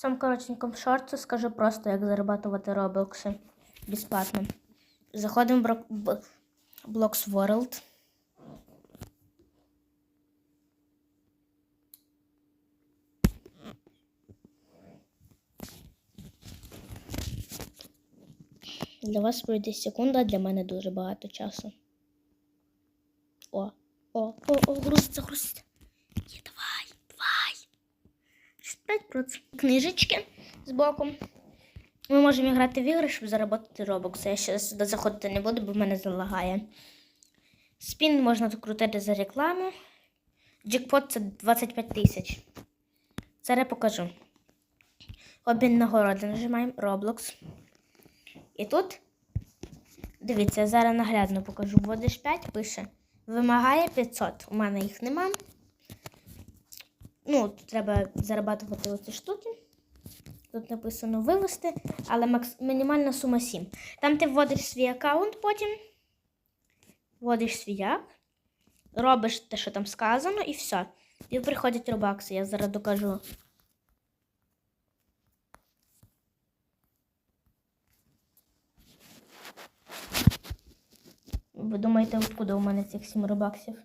цьому коротенькому шорту скажу просто, як зарабатувати робокси безплатно. Заходимо в Blocks World. Для вас пройде секунда, для мене дуже багато часу. О, о, о, о, грузиться, грузиться. Є, давай, давай. 65%. Книжечки з боку. Ми можемо грати в ігри, щоб заробити робокси. Я ще сюди заходити не буду, бо в мене залагає. Спін можна тут крутити за рекламу. Джекпот це 25 тисяч. Зараз покажу. Обмін нагороди нажимаємо Roblox. І тут, дивіться, я зараз наглядно покажу. Вводиш 5, пише. Вимагає 500. У мене їх нема. Ну, тут треба зарабатувати оці штуки. Тут написано вивести, але макс... мінімальна сума 7. Там ти вводиш свій аккаунт потім. Вводиш свій як. Робиш те, що там сказано, і все. І приходять робакси. Я зараз докажу. Ви думаєте, откуда у мене цих 7 робаксів?